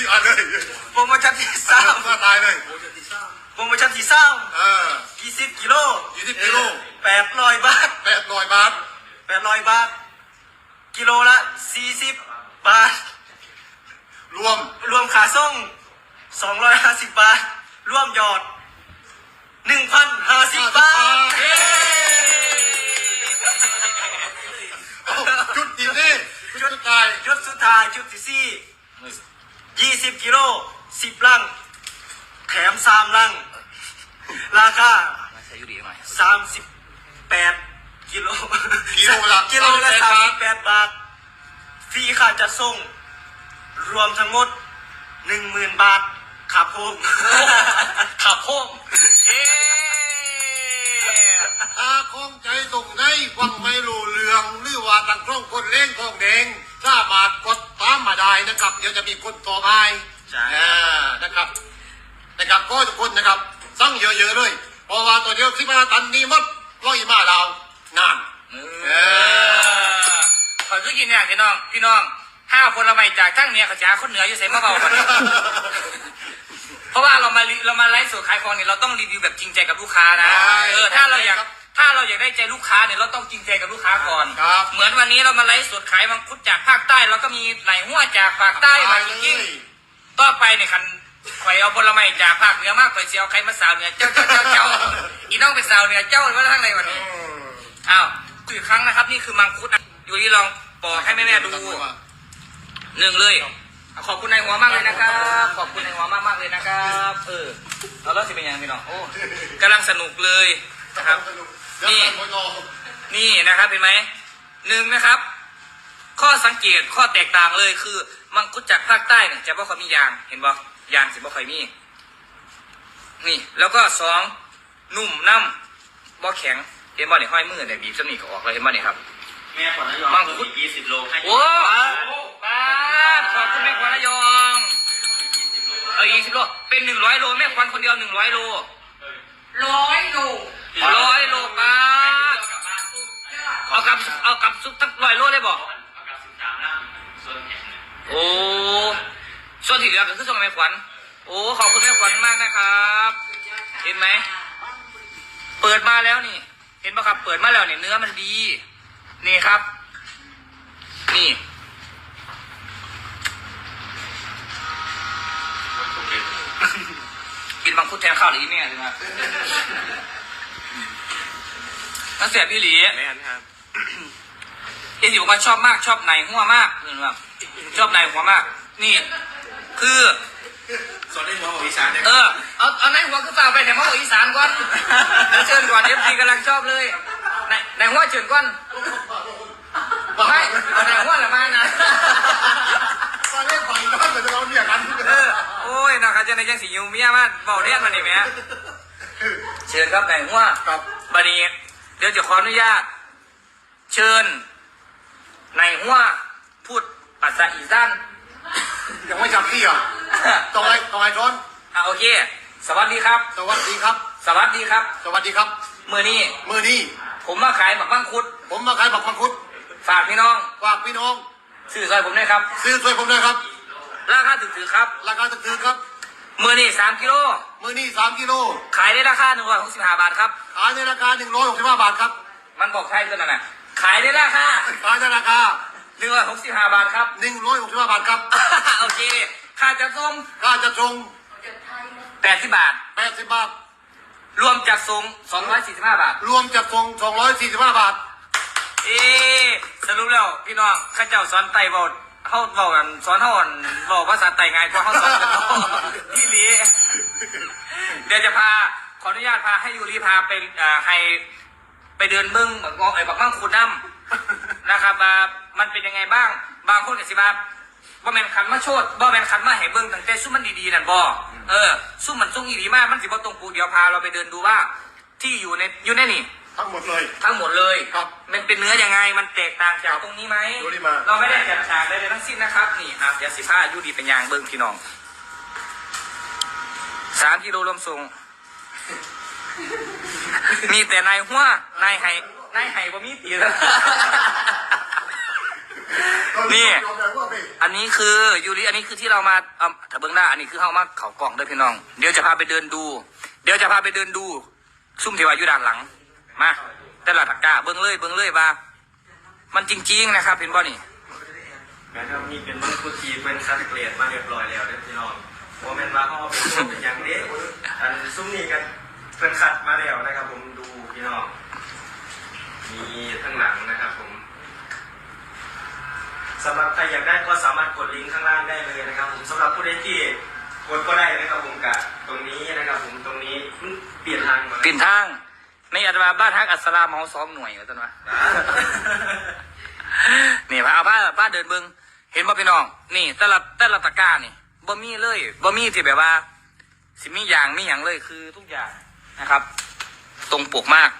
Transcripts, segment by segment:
พี่อ่านเลยโปรโมชั่นที่สามมาตายเลยโปรโมชั่นที่สามเออยี่สิบกิโล20กิโลแปดร้อยบาทแปดร้อยบาทแปดร้อยบาท กิโลละสี่สิบบาท รวมรวมขาส่งสองร้อยห้าสิบบาท รวมยอดหนึ่งพันห้าสิบบาทเย้เอ้าจุดดีนี่จุดตายชุดสุดท้ายชุดที่สี่ ยี่สิบกิโลสิบลัง แถมสามลัง ราคา มาใช้ยูดีหน่อยสามสิบแปดกิโลกิโลละกิโลละสาม38สิบแปดบาท ฟรีค่าจัดส่ง รวมทั้งหมดหนึ่งหมื่นบาทครับผมขับโค้งเอ๊อาคงใจตรงไหนฟังไม่รู้เรื่องหรือว่าต่างคร่องคนเล่นของแดง สามารถกดตามมาได้นะครับ เดี๋ยวจะมีคนต่อไปใช่ อ่านะครับ นะครับก็ทุกคนนะครับสั่งเยอะๆเลยเพราะว่าตัวเดียวสิบห้าตันนี้หมดร้อยมาเรานาน เออ ขอซื้อกินเนี่ยพี่น้อง พี่น้องห้าคนละไม่จากทั้งเนี่ยเขาจะหาคนเหนืออยู่ใส่มาเบากันเพราะว่าเรามารีเรามาไลฟ์สดขายของเนี่ยเราต้องรีวิวแบบจริงใจกับลูกค้านะ ใช่เออ ถ้าเราอยากครับ ถ้าเราอยากได้ใจลูกค้าเนี่ยเราต้องจริงใจกับลูกค้าก่อน ครับเหมือนวันนี้เรามาไลฟ์สดขายมังคุดจากภาคใต้เราก็มีไหนหัวจากภาคใต้มาจริงๆต่อไปเนี่ยคันข่อยเอาผลไม้จากภาคเหนือมากข่อยสิเจียวใครมาสาวเหนือเจ้าเจ้าเจ้าเจ้าอีน้องเป็นสาวเหนือเจ้าว่าทั้งไรวันนี้อ้าวอีกครั้งนะครับ นี่คือมังคุดอะอยู่ที่ลองปอกให้แม่แม่ๆดูหนึ่งเลยขอบคุณนายหัวมากเลยนะครับ ขอบคุณนายหัวมากมากๆเลยนะครับ เออเราเล่าสิเป็นยังไงพี่น้องโอ้กำลังสนุกเลยนะครับ นี่ นี่นะครับเห็นไหมหนึ่งนะครับ ข้อสังเกตข้อแตกต่างเลยคือ มังคุดจากภาคใต้เนี่ยจะบ่ค่อยมียางเห็นบ่ยางสิบ่ค่อยมี นี่ แล้วก็สองนุ่มน้ำบ่แข็งเห็นบ่เนี่ยห้อยมือเนี่ยบีบสนิทก็ออกเลยเห็นบ่เนี่ยครับแม่ขวัญนายอมังคุดยี่สิบโลให้โอ้ป้าดขอบคุณแม่ควันระยองเออยี่สิบโลเป็นหนึ่งร้อยโลแม่ควันคนเดียวหนึ่งร้อยโลร้อยโล ร้อยโลป้าดเอากับเอากับซุปทั้งร้อยโลได้บ่โอ้ส่วนที่เหลือก็คือส่วนแม่ขวัญโอ้ขอบคุณแม่ขวัญมากนะครับ เห็นไหม เปิดมาแล้วนี่ เห็นปะครับ เปิดมาแล้วเนี่ยเนื้อมันดี นี่ครับ นี่กินบางคุดแทนข้าวหรือเนี่ยใช่ไหม นั่นเสียพี่หลีแม่นครับเอ็นอยู่มาชอบมากชอบในหัวมากเห็นไหมชอบในหัวมาก นี่ คือ สอนได้หัวของอีสานเนี่ยเออเอาเอาในหัวคือฝากไปแต่มาหัวอีสานก่อนเดี๋ยวเชิญก่อนเอฟซีกำลังชอบเลยในในหัวเชิญก่อนไม่เอาในหัวละมานะตอนเล่นฝั่งนั้นแต่เราเนี่ยกันเออโอ้ยนะครับจะในยังสียูเมียมาบอกเรียนมาหนิแม่เชิญครับในหัวครับบัดนี้ เดี๋ยวจะขออนุญาต เชิญในหัวพูดภาษาอีสาน ยังไม่จับที่อะต้องไอ้ต้องไอ้ร้อนอะโอเค สวัสดีครับ สวัสดีครับ สวัสดีครับ สวัสดีครับเมื่อนี้ มือนี้ ผมมาขายหมักมังคุด ผมมาขายบักมังคุด ฝากพี่น้อง ฝากพี่น้อง ซื้อซอยผมด้วยครับ ซื้อช่วยผมด้วยครับ ราคาถือๆครับ ราคาถือๆครับเมื่อนี้สามกิโล มือนี้สามกิโล ขายได้ราคาหนึ่งร้อยหกสิบห้าบาทครับ ขายในราคาหนึ่งร้อยหกสิบห้าบาทครับ มันบอกใช่ตัวนั้นน่ะ ขายได้ราคาขายในราคาหนึ่งร้อยหกสิบห้าบาทครับ หนึ่งร้อยหกสิบห้าบาทครับ โอเค ค่าจะส่งค่าจะตรงแปดสิบบาท แปดสิบบาท รวมจัดส่งสองร้อยสี่สิบห้าบาท รวมจัดส่งสองร้อยสี่สิบห้าบาท เอ๊ะสรุปแล้วพี่น้องข้าเจ้าสอนไต่เบา เขาเบากันสอนเขาอ่อนบอกภาษาไต่ง่ายกว่าเขาสอนกันเนาะพี่ลีเดี๋ยวจะพาขออนุญาตพาให้ยูรีพาไปอ่าให้ไปเดินเบิ้งบักงอไอ้บักมั่งคุณน้ำนะครับว่ามันเป็นยังไงบ้าง บางคนก็สิว่าบ่แม่นขันมาโชดบ่แม่นขันมาให้เบิ้งตั้งแต่ซุ่มมันดีๆนั่นบ่เออซุ่มมันซุ่มอีดีมากมันสิบ่ตรงปูเดี๋ยวพาเราไปเดินดูว่า ที่อยู่ในอยู่ในนี่ ทั้งหมดเลย ทั้งหมดเลยครับมันเป็นเนื้อยังไง มันแตกต่างจากตรงนี้ไหมดูดิมา เราไม่ได้จัดฉากใดๆทั้งสิ้นนะครับ นี่อะเดี๋ยวสิผ้ายูดีเป็นยางเบิ้งพี่น้องสามกิโลรวมส่ง มีแต่นายหัวนายไห้นายไห้บ่มีตีแล้ว นี่ อันนี้นี้คือยูริอันนี้คือที่เรามาเอาถ้าเบื้องหน้า อันนี้คือเข้ามาเขากล่องด้วยพี่น้อง เดี๋ยวจะพาไปเดินดู เดี๋ยวจะพาไปเดินดู ซุ่มเทวาอยู่ด้านหลัง มาแต่ละตะกร้าเบิ้งเลยเบิ้งเลยว่า มันจริง ๆ นะครับเห็นบ่นี่นะครับนี่เป็นมังคุดทีเป็นคัดเกรดมาเรียบร้อยแล้วเด้อพี่น้องโมเมนต์ว่าเขาเอาเป็นตัวเป็นอย่างเด็กอันซุ้มนี่กันเป็นคัดมาแล้วนะครับ ผมดูพี่น้องมีทั้งหลังนะครับผมสำหรับใครอยากได้ก็สามารถกดลิงก์ข้างล่างได้เลยนะครับ ผมสำหรับผู้ใดที่กดก็ได้นะครับผมกับตรงนี้นะครับ ผมตรงนี้มันเปลี่ยนทางมาเปลี่ยนทาง ในอัตราบ้านฮักอัสลามเมาสองหน่วยว่าจังวะนี่พาเอาผ้าผ้าเดินเบิงเห็นบ่พี่น้อง นี่แต่ละแต่ละตะกร้านี่บ่มีเลยบ่มีที่แบบว่า สิมีอย่างมีอย่างเลยคือทุกอย่างนะครับ ตรงปกมาก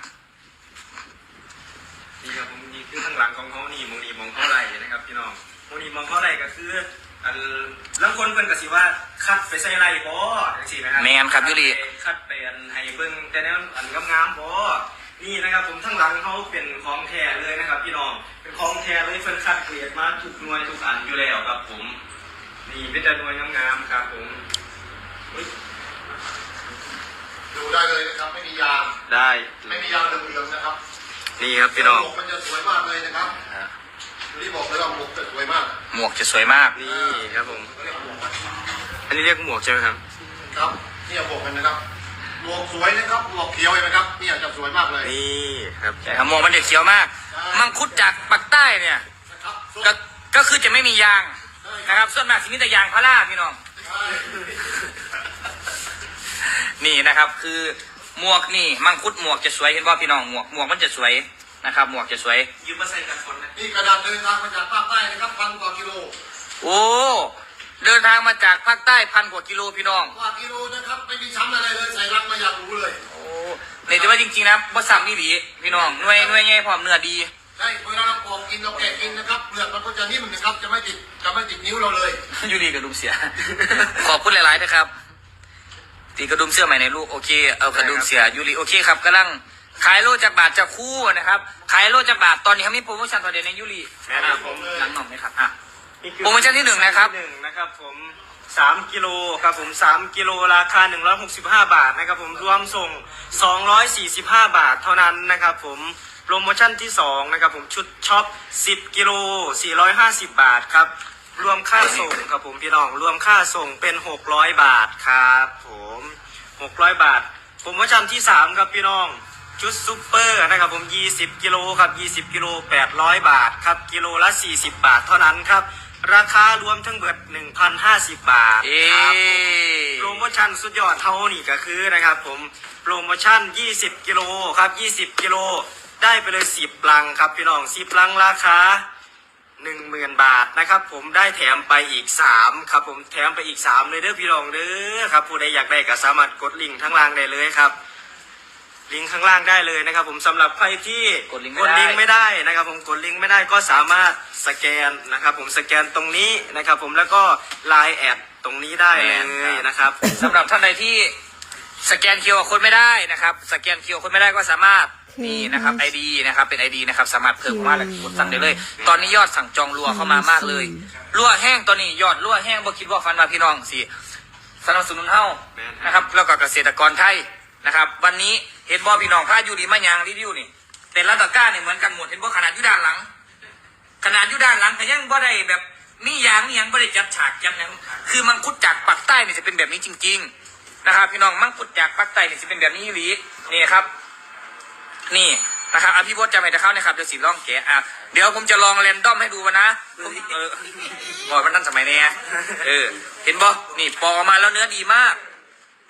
นี่ครับผมนี่คือข้างหลังของเขานี่มองนี่มองเขาไหลนะครับพี่น้องมองนี่มองเขาไหลก็คือ อันลังคนเพิ่นก็สิว่าคัดไปใส่ไหลบ่จังซี่นะครัแม่นครับยุริคัดไปอันให้เบิ่งแต่แนวอันงามๆบ่นี่นะครับผมทั้างหลังเขาเป็นของแท้เลยนะครับ พี่น้องเป็นของแท้เลยเพิ่นคัดเกรดมาทุกหน่วยทุกอันอยู่แล้วครับ ผม นี่เป็นแต่หน่วยงามๆครับ ผมเฮ้ยดูได้เลยนะครับ ไม่มียาง ได้ไม่มียางเหลืองๆนะครับนี่ครับพี่น้องหมวกมันจะสวยมากเลยนะครับนี่บอกเลยว่าหมวกจะสวยมาก หมวกจะสวยมาก นี่ครับผมเรียกหมวกนะอันนี้เรียกหมวกใช่ไหมครับ ครับนี่หมวกกันนะครับหมวกสวยนะครับหมวกเขียวเห็นไหมครับนี่จะสวยมากเลยนี่ครับแต่หมวกมันเด็ดเขียวมาก มังคุดจากปากใต้เนี่ย นะครับส่วนก็ก็คือจะไม่มียางนะครับ ส่วนมากสิมีแต่ยางพาราพี่น้อง ใช่นี่นะครับคือหมวกนี่มังคุดหมวกจะสวยเห็นว่าพี่น้องหมวกหมวกมันจะสวย นะครับ หมวกจะสวย ยืมมาใส่กันฝนนะนี่กระดาษเดินทางมาจากภาคใต้นะครับพันกว่ากิโลโอ้เดินทางมาจากภาคใต้พันกว่ากิโลพี่น้องกว่ากิโลนะครับไม่มีช้ำอะไรเลยใส่รังมาอย่างรู้เลยโอ้เนี่ยแต่ว่าจริงๆนะบ่ซ้ำนี่หลีพี่น้องหน่วยหน่วยใหญ่พร้อมเนื้อดีใช่เวลาเราปอกกินเราแกะกินนะครับเปลือกมันก็จะนิ่มนะครับจะไม่ติดจะไม่ติดนิ้วเราเลยยูรีกระดุมเสีย ขอบคุณหลายๆนะครับตีกระดุมเสื้อใหม่ในลูกโอเคเอากระดุมเสียยูรีโอเคครับกำลัง ขายโลจากบาทจากคู่นะครับ ขายโลจากบาทตอนนี้เขามีโปรโมชั่นตอนเดียวในยูรีแนะนำผม หลังหน่อมไหมครับอะ นี่คือโปรโมชั่นที่หนึ่งนะครับ หนึ่งนะครับผมสามกิโลครับผมสามกิโลราคาหนึ่งร้อยหกสิบห้าบาทนะครับผมรวมส่งสองร้อยสี่สิบห้าบาทเท่านั้นนะครับผมโปรโมชั่นที่สองนะครับผมชุดช็อปสิบกิโลสี่ร้อยห้าสิบบาทครับรวมค่าส่งครับผมพี่น้องรวมค่าส่งเป็นหกร้อยบาทครับผมหกร้อยบาทโปรโมชั่นที่สามครับพี่น้อง ชุดซูเปอร์นะครับผม 20 กิโลครับ 20 กิโล 800 บาทครับ กิโลละ 40 บาทเท่านั้นครับ ราคารวมทั้งเบิด 1,050 บาทเอ๊ครับผมโปรโมชั่นสุดยอดเท่านี้ก็คือนะครับผม โปรโมชั่น 20 กิโลครับ 20 กิโล ได้ไปเลย 10 ลังครับพี่น้อง 10 ลังราคา 10,000 บาทนะครับผมได้แถมไปอีก 3 ครับผมแถมไปอีก 3 เลยเด้อพี่น้องเด้อครับผู้ใดอยากได้ก็สามารถกดลิงก์ทั้งล่างได้เลยครับ ลิงก์ข้างล่างได้เลยนะครับ ผมสำหรับใครที่กดลิงก์ไม่ได้ก์ไม่ได้นะครับ ผมกดลิงก์ไม่ได้ก็สามารถสแกนนะครับ ผมสแกนตรงนี้นะครับ ผมแล้วก็ไลน์แอดตรงนี้ได้เลยนะครับสำหรับท่านใดที่สแกนคิวคนไม่ได้นะครับ สแกนคิวคนไม่ได้ก็สามารถนี่นะครับไอดีนะครับเป็นไอดีนะครับสามารถเพิ่มเข้ามาแล้วกดสั่งได้เลย ตอนนี้ยอดสั่งจองรัวเข้ามามากเลยรัวแห้งตอนนี้ยอดรัวแห้งบ่คิดว่าฟันมาพี่น้องสิสนับสนุนเฮาแม่นครับนะครับ แล้วก็เกษตรกรไทยนะครับ วันนี้ เห็นบ่พี่น้องพาอยู่ดีมายางรีวิวนี่ แต่ละตะกร้าเนี่ยเหมือนกันหมดเห็นบ่ขนาดอยู่ด้านหลัง ขนาดอยู่ด้านหลังแต่ยังบ่ได้แบบมียางมียังบ่ได้จัดฉากจัดหยังคือมังคุดจากปักใต้เนี่ยจะเป็นแบบนี้จริง ๆ นะครับ พี่น้องมังคุดจากปักใต้เนี่ยจะเป็นแบบนี้อีนี่ครับ นี่นะครับอภิพจน์จำให้จะเข้านะครับเดี๋ยวสีล่องแกะอะเดี๋ยวผมจะลองแรนดอมให้ดูวะนะผมเออบอกมันนั่นสมัยเนี้ยเออ เห็นบ่นี่ปอกออกมาแล้วเนื้อดีมาก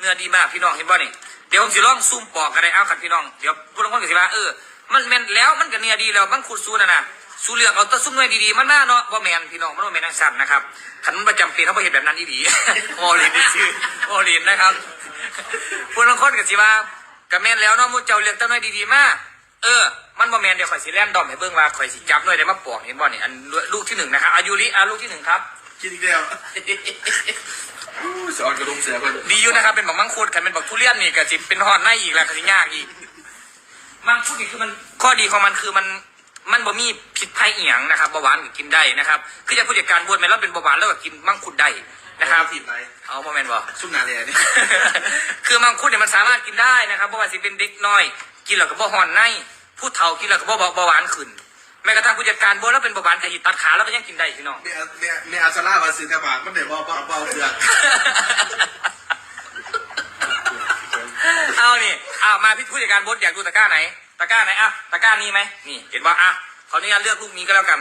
เนื้อดีมากพี่น้องเห็นบ่นี่ เดี๋ยวผมจะลองซูมปอกกันได้เอาขัดพี่น้อง เดี๋ยวพูดลงคนกับสิว่าเออ มันแมนแล้วมันก็เนื้อดีแล้วมันขุดซูน่ะนะซูเลือกเอาต้ซุ่มหน่วยดีๆมันหน้าเนาะว่าแมนพี่น้องมันว่าแมนนังสัตว์นะครับขันประจำปีเขาไม่เห็นแบบนั้นอีหลีโอลินได้ชื่อโอลินนะครับพูดลงคนกับสิว่ากับแมนแล้วเนาะมูเจ้าเลือกต้หน่วยดีๆมากเออ มันบ่แมนเดี๋ยวข่อยสิแล่นดอมให้เบิ่งว่าข่อยสิจับหน่วยได้มาปอกเห็นบ่นี่อันลูกที่หนึ่งนะครับอายุริอาลูกที่หนึ่งครับ กินอีกแล้วสอนกระดุมเสือคนดีอยู่นะครับเป็นบักมังคุดคันเป็นบักทุเรียนนี่ก็สิเป็นหอดในอีกแล้วก็สิยากอีก มังคุดนี่คือมันข้อดีของมันคือมันมันบ่มีผิดภัยเอียงนะครับเบาหวานก็กินได้นะครับคือจะผู้จัดการบวชแม่นเราเป็นเบาหวานแล้วก็กินมังคุดได้นะครับทีมไหนเอาโมเมนต์บ่ชุ่มนาเลยนี่ คือมังคุดเนี่ยมันสามารถกินได้นะครับเพราะว่าสิเป็นเด็กน้อย กินแล้วก็บ่หอนในผู้เฒ่ากินแล้วก็บ่เบาหวานขึ้น แม้กระทั่งผู้จัดการโบแล้วเป็นเบาหวานกระหิตตัดขาแล้วก็ยังกินได้พี่น้อง เมียเมียเมียอาซาร่ามาซื้อกระบะมันเดี๋ยวบอลบอลบอลเถื่อนเอานี่เอามาพี่ผู้จัดการบดอยากดูตะกร้าไหน ตะกร้าไหนอะตะกร้านี้ไหมนี่ เห็นป่ะอะเขออนุญาตเลือกลูกนี้ก็แล้วกัน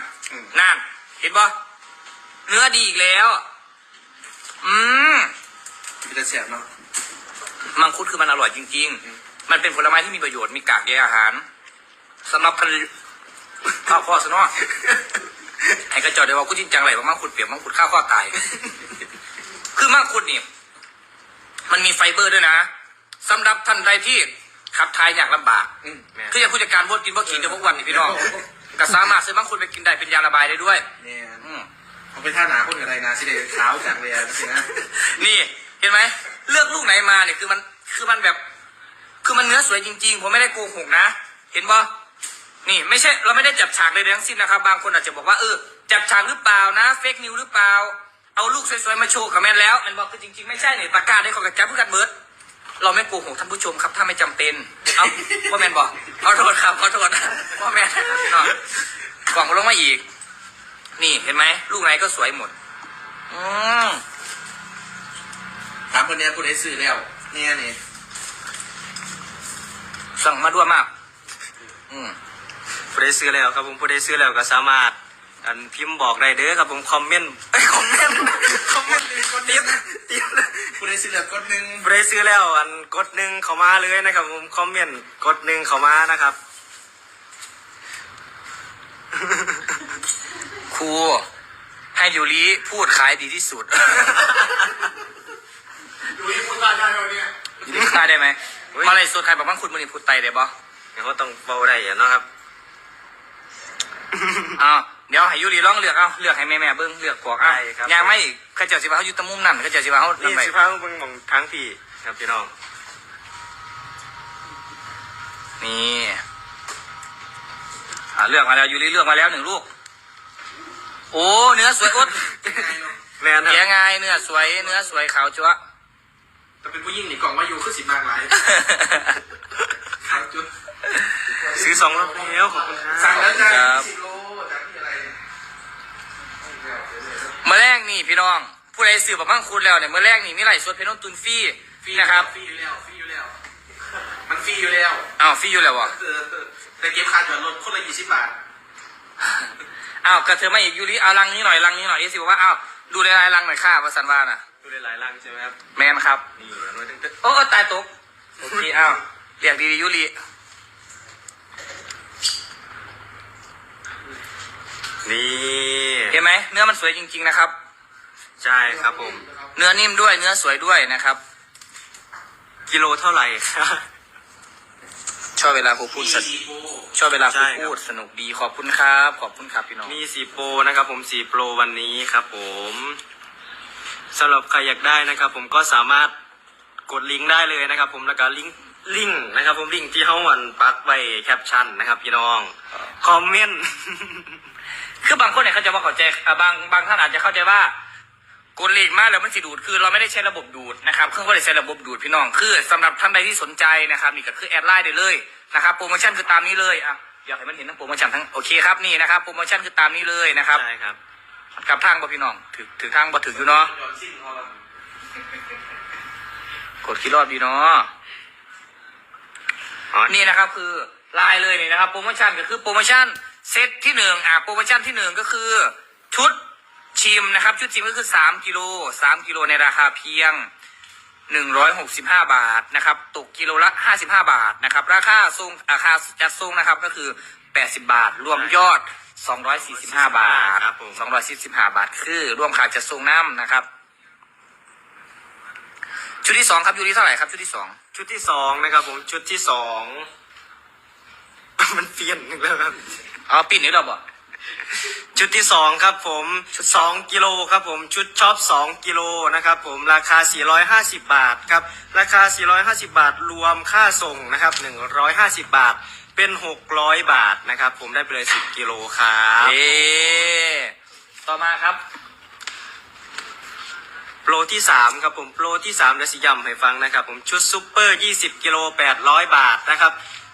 นั่นเห็นป่ะเนื้อดีอีกแล้ว อืมมันจะเสียบเนาะมังคุดคือมันอร่อยจริง ๆ มันเป็นผลไม้ที่มีประโยชน์มีกากใยอาหารสำหรับ ข้าวข้อสนอให้กระจอดเดี๋ยวว่ากูจริงจังไรว่ามังคุดเปียกมังคุดข้าวข้อตาย คือมังคุดนี่มันมีไฟเบอร์ด้วยนะสำหรับท่านใดที่ขับถ่ายอยากลำบากอืมคืออย่างผู้จัดการบดกินบ่ขีดเดี๋ยวพวกวันนี่พี่น้องก็สามารถซื้อมังคุดไปกินได้เป็นยาระบายได้ด้วย เนี่ยอืมเขาเป็นท่าหนาคนอะไรนะสิเดเท้าจากเรียนสินะนี่เห็นไหมเลือกลูกไหนมาเนี่ยคือมันคือมันแบบ คือมันเนื้อสวยจริงๆ ผมไม่ได้โกหกนะ เห็นปะ นี่ไม่ใช่เราไม่ได้จับฉากเลยทั้งสิ้นนะครับ บางคนอาจจะบอกว่าเออจับฉากหรือเปล่านะเฟกนิวหรือเปล่า เอาลูกสวยๆมาโชว์กับแม่นแล้ว มันบอกคือจริงๆไม่ใช่เนี่ยตะกร้าได้ของกระจับเพื่อกันเบิร์ดเราไม่โกหกท่านผู้ชมครับถ้าไม่จำเป็น เอาว่าแมนบอกขอโทษครับขอโทษนะว่าแมนนะครับพี่น้องกล่องลงมาอีก นี่เห็นไหมลูกไหนก็สวยหมด อืมถามคนเนี้ยคุณได้ซื้อแล้วเนี่ยนี่สั่งมาด้วยมาก อืม ผู้ใดซื้อแล้วครับผมผู้ใดซื้อแล้วก็สามารถอันพิมพ์บอกได้เด้อครับผมคอมเมนต์เอ้ยคอมเมนต์คอมเมนต์คนเดียวเดียวคุณได้ซื้อแล้วกดหนึ่งผู้ใดซื้อแล้วอันกดหนึ่งเข้ามาเลยนะครับผมคอมเมนต์กดหนึ่งเข้ามานะครับครูให้ยูริพูดขายดีที่สุดอยู่ที่คุณตาชายเราเนี่ยยูริพูดได้ไหมมาเลยสุดใครบอกว่าคุณมันนี่พูดไตได้ปะเดี๋ยวเขาต้องเบาได้อะเนาะครับ อ้าวเดี๋ยวให้ยูริลองเลือกเอาเลือกให้แม่แม่ๆเบิ้งเลือกพวกอะได้ครับ ยังไม่อีกเข้าเจ้าสิว่าเขาอยู่ตะมุมนั่นเข้าเจ้าสิว่าเขานี่ทำไมสิพาเบิ่งหมองทั้งพี่ครับพี่น้องนี่อ่าเลือกมาแล้วยูริเลือกมาแล้วหนึ่งลูก โอ้เนื้อสวยอุดแม่นคเสียรับงไงเนื้อสวยเนื้อสวยขาวจั๊วะ แต่เป็นผู้หญิงนี่กล่องว่าอยู่คือสิบมากหลายครับจุดซื้อสองรอบแล้วขอบคุณครับสั่งแล้วจ้าครับ สิบโลจากที่อะไร เมื่อแรกนี่ พี่น้อง ผู้ใดสื่อแบบมั่งคุณแล้วเนี่ยเมื่อแรกนี่มีไหลฟ์สดเพนนตุนฟรีฟรีนะครับฟรีอยู่แล้วฟรีอยู่แล้ว มันฟรีอยู่แล้วอ้าวฟรีอยู่แล้ววะเออแต่เก็บค่าจอดรถคนละยี่สิบบาทอ้าวกระเธอมาอีกยูริเอาลังนี้หน่อยลังนี้หน่อยเอสิบอกว่าอ้าวดูในลายลังหน่อยค่ะวัสันวาน่ะดูได้หลายรังใช่ไหมครับแมนครับนี่อันนู้นตึ๊ดโอ้โอ้ตายตกโอเคอ้าวเรียกดีๆยูริๆนี่เห็นไหมเนื้อมันสวยจริง ๆ นะครับ ใช่ครับผม เนื้อนิ่มด้วยเนื้อสวยด้วยนะครับ กิโลเท่าไหร่ครับ ชอบเวลาครูพูดสดีโบชอบเวลาคใช่รูครับพูดสนุกดีขอบคุณครับ ขอบคุณครับพี่น้อง มีสีโปรนะครับ ผมสีโปรวันนี้ครับ ผมสำหรับใครอยากได้นะครับ ผมก็สามารถกดลิงก์ได้เลยนะครับ ผมแล้วก็ลิงก์ลิงก์นะครับ ผมลิงก์ที่เขาหวันปักไว้แคปชั่นนะครับ พี่น้องคอมเมนต์คือบางคนเนี่ยเขาใจะว่าเข้าใจอ่าบางบางท่านอาจจะเข้าใจว่า กดเลขมากแล้วมันสิดูดคือเราไม่ได้ใช้ระบบดูดนะครับเครื่องก็ได้ใช้ระบบดูดพี่น้องคือสำหรับท่านใดที่สนใจนะครับนี่ก็คือแอดไลน์ได้เลยนะครับโปรโมชั่นคือตามนี้เลยอะอยากให้มันเห็นทั้งโปรโมชั่นทั้งโอเคครับนี่นะครับโปรโมชั่นคือตามนี้เลยนะครับใช่ครับกับทางบ่พี่น้องถือถือทางบ่ถืออยู่เนาะจอดสิ้นเขาละกดคีย์รอดดีเนาะอ๋อนี่นะครับคือไลน์เลยนี่นะครับโปรโมชั่นก็คือโปรโมชั่นเซตที่หนึ่งอะโปรโมชั่นที่หนึ่งก็คือชุด ชิมนะครับชุดชิมก็คือสามกิโลสามกิโลในราคาเพียงหนึ่งร้อยหกสิบห้าบาทนะครับตกกิโลละห้าสิบห้าบาทนะครับราคาทรงราคาจัดทรงนะครับก็คือแปดสิบาท รวมยอดสองร้อยสี่สิบห้าบาทครับผมสองร้อยสี่สิบห้าบาท คือรวมค่าจัดทรงน้ำนะครับ ชุดที่สองครับยูริเท่าไหร่ครับชุดที่สองชุดที่สองนะครับผมชุดที่สอง มันเปลี่ยนอีกแล้วครับอ๋อปิดนี้เราบอก ชุดที่สองครับผมชุดสองกิโลครับผมชุดช็อปสองกิโลนะครับผมราคา 450 บาทครับราคา 450 บาทรวมค่าส่งนะครับ 150 บาทเป็นหกร้อยบาทนะครับ ผมได้ไปเลยสิบกิโลครับเอ๊ต่อมาครับ โปรที่สามครับผมโปรที่สามเดี๋ยวสิย้ำให้ฟังนะครับ ผมชุดซูเปอร์ยี่สิบกิโลแปดร้อยบาทนะครับ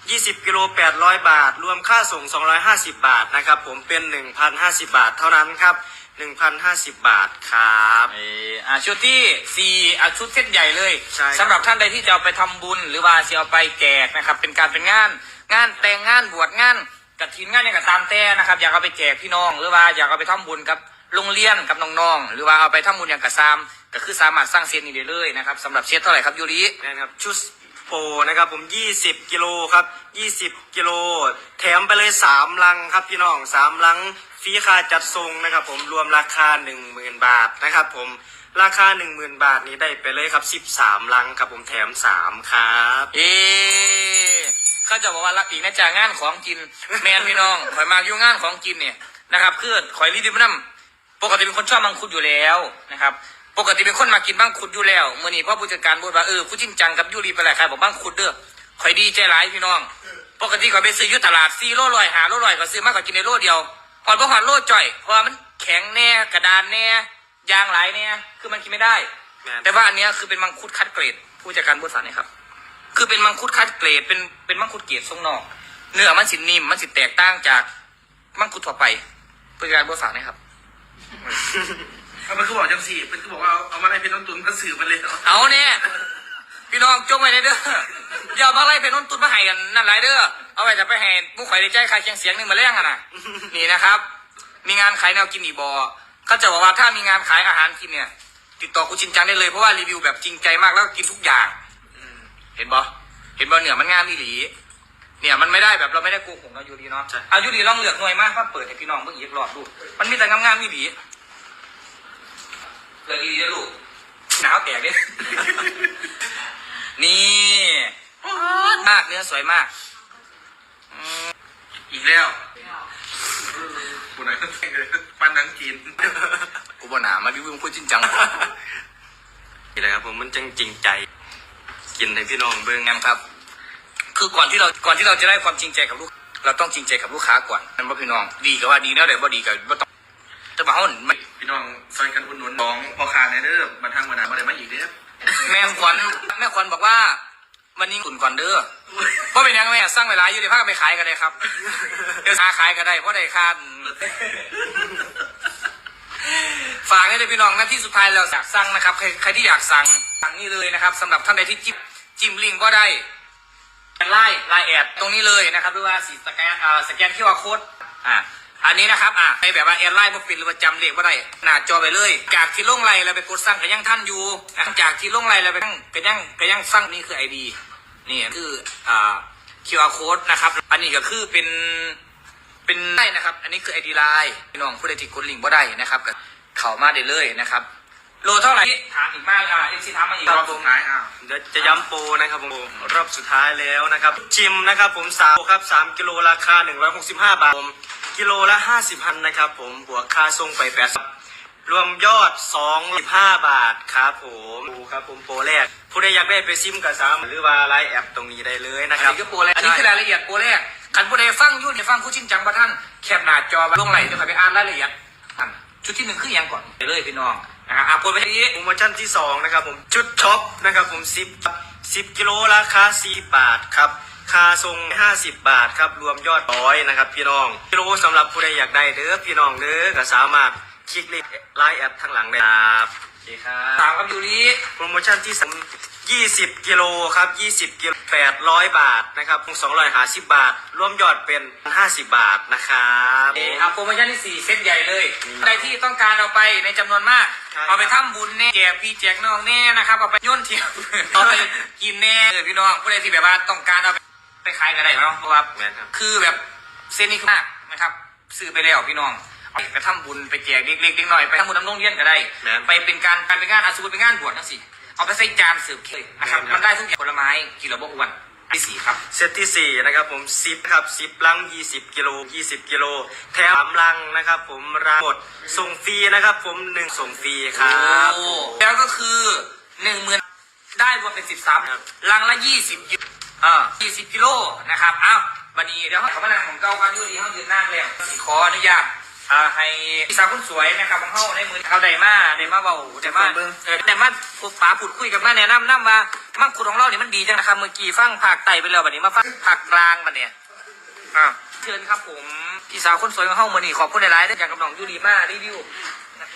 ยี่สิบกิโลแปดร้อยบาท รวมค่าส่งสองร้อยห้าสิบบาทนะครับ ผมเป็นหนึ่งพันห้าสิบบาทเท่านั้นครับหนึ่งพันห้าสิบบาทครับ เอออะชุดที่สี่อะชุดเส้นใหญ่เลยใช่ครับ สำหรับท่านใดที่จะเอาไปทำบุญ หรือว่าจะเอาไปแจกนะครับ เป็นการเป็นงาน งานแต่งงานบวชงานกฐินงานอย่างกับตามแต่นะครับ อยากเอาไปแจกพี่น้อง หรือว่าอยากเอาไปทำบุญกับโรงเรียนกับน้องๆหรือว่าเอาไปทำบุญอย่างกับซามก็คือสามารถสร้างเซตนี้ได้เลยนะครับสำหรับเซตเท่าไหร่ครับยูริ นะครับชุด โปรนะครับผมยี่สิบกิโลครับยี่สิบกิโล แถมไปเลยสามลังครับพี่น้องสามลังฟรีค่าจัดส่งนะครับผมรวมราคาหนึ่งหมื่นบาทนะครับผมราคาหนึ่งหมื่นบาทนี้ได้ไปเลยครับสิบสามลังครับผมแถมสามครับเอเขาจะบอกว่ารักอีกนะจ๊ะงานของกินแมนพี่น้องขอยมาอยู่งานของกินเนี่ยนะครับคือข่อยรีดิบน้ำปกติเป็นคนชอบมังคุดอยู่แล้วนะครับ ปกติเป็นคนมากินบ้างคุดอยู่แล้วเมื่อนี้พ่อผู้จัดการพูดว่าเออผู้จริงจังกับยูรีไปหลายใครบอกบ้างคุดเด้อข่อยดีใจหลายพี่น้อง ปกติข่อยไปซื้ออยุตลาดซีโร่ลอยหาโลลอยก็ซื้อมากกว่ากินในโลเดียวหอดบ่หอดโลจ่อยเพราะว่ามันแข็งแน่กระดานแน่ยางหลายแน่คือมันกินไม่ได้ แม่น แต่ว่าอันเนี้ยคือเป็นมังคุดคัดเกรด ผู้จัดการบริษัทเนี่ยครับ คือเป็นมังคุดคัดเกรดเป็นเป็นมังคุดเกรดทรงนอก เนื้อมันสินิ่มมันสิแตกต่างจากมังคุดทั่วไปผู้จัดการบริษัทเนี่ยครับ เอามันคือบอกจังสี่เป็นคือบอกว่าเอาเอามาให้เป็นต้นทุนก็สื่อมันเลยเหรอเอาเนี่ยพี่น้องจงไว้เลยเด้ออย่าเอามาไล่เป็นน้นตุนมาให้กันนั่นไรเด้อเอาไว้จะไปให้มุกข่อยได้ใจใครเคียงเสียงหนึ่งมาเลี้ยงกันน่ะนี่นะครับ มีงานขายแนวกินอีบอเขาจะบอกว่าถ้ามีงานขายอาหารกินเนี่ย ติดต่อคุณชินจังได้เลยเพราะว่ารีวิวแบบจริงใจมากแล้วก็กินทุกอย่างอืมเห็นบอเห็นบอเหนือมันงามอีหลี เนี่ยมันไม่ได้แบบเราไม่ได้โกหกเนาะยูรีเนาะใช่เอายูรีลองเลือกหน่วยมากมาเปิดให้พี่น้องเบิ่งอีกรอบดูมันมีแต่งามๆอีหลี เลือกอีหลีนะลูกหนาวแตกเด้นี่มากเนื้อสวยมากอีกแล้วกูไหนก็แข่งเลยปั้นหนังจีนกูบอกหนามารีวิวพูดจริงจังนี่แหละครับผมมันจังจริงใจ กินให้พี่น้องเบิ่งงามครับ คือก่อนที่เราก่อนที่เราจะได้ความจริงใจกับลูก เราต้องจริงใจกับลูกค้าก่อนนั่นว่าพี่น้องดีก็ว่าดีแล้วเดี๋ยวว่าดีก็บ่ต้อง จะมาเขาไม่พี่น้องซอยกันอุดหนุนของพอขาดในเด้อมาทางมาหนามาได้มาอีกเด้อแม่ขวัญแม่ขวัญบอกว่า วันนี้ขุนก่อนเด้อเพราะเป็นยังไงสร้างเวลาอยู่ในภาคไปขายกันเลยครับเดี๋ยวหาขายก็ได้เพราะได้ค่าฝากให้เลยพี่น้องหน้าที่สุดท้ายเราอยากสั่งนะครับใครใครที่อยากสั่งสั่งนี่เลยนะครับสำหรับท่านใดที่จิ้มจิ้มลิงก์ก็ได้ไล่ไล่แอดตรงนี้เลยนะครับหรือว่าสีสแกนอ่าสแกนคิวอาร์โค้ดอ่า อันนี้นะครับอ่าในแบบว่าแอดไลน์มาปิดหรือว่าจำเลขว่าได้หน้าจอไปเลย จากที่ลงไลน์เราไปกดสั่งก็ยังท่านอยู่จากที่ลงไลน์เราไปนั่งก็ยังก็ยังสั่งนี่คือไอดีนี่คืออ่า QR code นะครับ อันนี้ก็คือเป็นเป็นได้นะครับ อันนี้คือ ID ไลน์พี่น้องผู้ใดที่กดลิงก์บ่ได้นะครับก็เข้ามาได้เลยนะครับ โลเท่าไหร่ถามอีกมากอ่าเอฟซีถามมาอีกรอบสุดท้ายอ้าวเดี๋ยวจะย้ำโปรนะครับผมรอบสุดท้ายแล้วนะครับชิมนะครับผมสามครับสามกิโลราคาหนึ่งร้อยหกสิบห้าบาทผมกิโลละห้าสิบพันนะครับผมบวกค่าส่งไปแปดสิบรวมยอดสองสิบห้าบาทครับผมดูครับผมโปรแรก ผู้ใดอยากได้ไปซิมกับซ้ำหรือว่าไลน์แอปตรงนี้ได้เลยนะอันครับนี้คือโปรแรกอันนี้คือรายละเอียดโปรแรกขันผู้ใดฟังอยุ่นเนี่ยฟังคู่ชินจังประท่านแคบหน้าจอลงไหลจะไปอ่านรายละเอียดอะชุดที่หนึ่งคืออย่างก่อนไปเลยพี่น้อง นะครับอะโปรไปที่นี้โปรโมชั่นที่สองนะครับผมชุดช็อปนะครับผมสิบสิบกิโลราคาสี่บาทครับค่าทรงห้าสิบบาทครับรวมยอดร้อยนะครับ พี่น้องกิโลสำหรับผู้ใดอยากได้เด้อพี่น้องเด้อก็สามารถคลิกลิงก์ไลน์แอปทางหลังได้ครับโอเคครัสามบกับยูริโปรโมชั่นที่สาม ยี่สิบกิโลครับยี่สิบกิโลแปดร้อยบาทนะครับสองร้อยห้าสิบบาท รวมยอดเป็นห้าสิบบาทนะครับเออเอาโปรโมชั่นที่สี่เซตใหญ่เลยใครที่ต้องการเอาไปในจำนวนมากใช่เอาไปทำบุญแน่แจกพี่แจกน้องแน่นะครับ เอาไปโย่นเที่ยวเอาไปกินแน่เออพี่น้องผู้ใดที่แบบว่าต้องการเอาไปขายก็ได้เนาะเพราะว่าแม่นครับคือแบบเส้นนี้คือมากนะครับ ซื้อไปแล้วพี่น้องเอาไปทำบุญไปแจกเล็กๆเล็กน้อยไปทำบุญน้ำโรงเรียนก็ได้แม่นไปเป็นการการเป็นงานอาสมมุติเป็นงานบวชนั่นสิ เอาไปใส่จานเสิร์ฟเลยนะครับแม่นครับมันได้ทุกอย่างผลไม้กินแล้วบ่อ้วนที่สี่ครับเซตที่สี่นะครับผมสิบครับสิบลังยี่สิบกิโลยี่สิบกิโลแถมสามลังนะครับ ผมราหมดส่งฟรีนะครับ ผมหนึ่งส่งฟรีครับโอ้แล้วก็คือหนึ่งหมื่นได้รวมเป็นสิบสามครับลังละยี่สิบอ่ายี่สิบกิโลนะครับอ้าววันนี้เดี๋ยวเขามานั่งของเก่ากันอยู่ดีเขายืนนั่งแล้วสิขออนุญาต อ่าให้พี่สาวคนสวยนะครับของเขาในมือเขาได้มาได้มาเบาได้มาเออได้มาพบป๋าพูดคุยกันมาแนะนำนํว่ามังคุดของเราเนี่ยมันดีจังนะครับเมื่อกี้ฟังภาคไต่ไปแล้วบัดนี้มาฟังภาคกลางบัดเนี่ยอ่าเชิญครับผมพี่สาวคนสวยของเขาเมื่อนี้ขอบคุณหลายๆด้วยอย่างกับน้องยูรีมารีวิว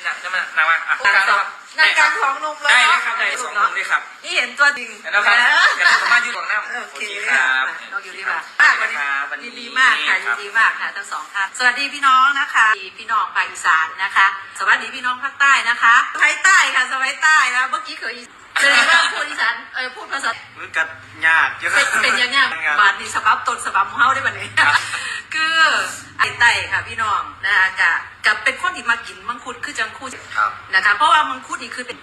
นะนะจะมานะมาอะนางการนางการของนมเลยได้เลยเนาะครับได้สองคนเลยครับนี่เห็นตัวจริงเห็นแล้วครับเดี๋ยวผมมาอยู่ตรงหน้าโอเคครับเราอยู่ดีมากมากวันนี้ครับวันนี้ยินดีมากค่ะยินดีมากค่ะทั้งสองท่านสวัสดีพี่น้องนะคะพี่น้องภาคอีสานนะคะ สวัสดีพี่น้องภาคใต้นะคะภาคใต้ค่ะสวัยใต้นะเมื่อกี้เคย เจอว่าพูดอีสานเออพูดภาษามันกัดยากเยอะเป็นเป็นยังไงบาทนี่สบับตนสบับของเฮาได้บัดนี้ คือไอ้ไต่ค่ะพี่น้องนะคะกับกับเป็นคนที่มากินมังคุดคือจังคูดครับ นะคะเพราะว่ามังคุดนี่คือเป็น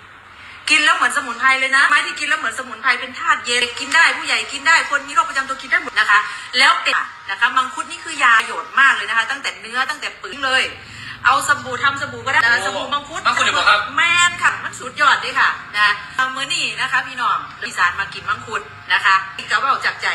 กินแล้วเหมือนสมุนไพรเลยนะไม้ที่กินแล้วเหมือนสมุนไพรเป็นธาตุเย็นกินได้ผู้ใหญ่กินได้คนมีโรคประจำตัวกินได้หมดนะคะ แล้วเป็นนะคะมังคุดนี่คือยาประโยชน์มากเลยนะคะ ตั้งแต่เนื้อตั้งแต่เปลือกเลย เอาสบู่ทำสบู่ก็ได้นะสบู่มังคุดมังคุดเดี๋ยวบอกครับแม่นค่ะ มันสุดยอดด้วยค่ะนะเอามื้อนี้นะคะ พี่น้องอีสานมากินมังคุดนะคะก็เว่าจากใจ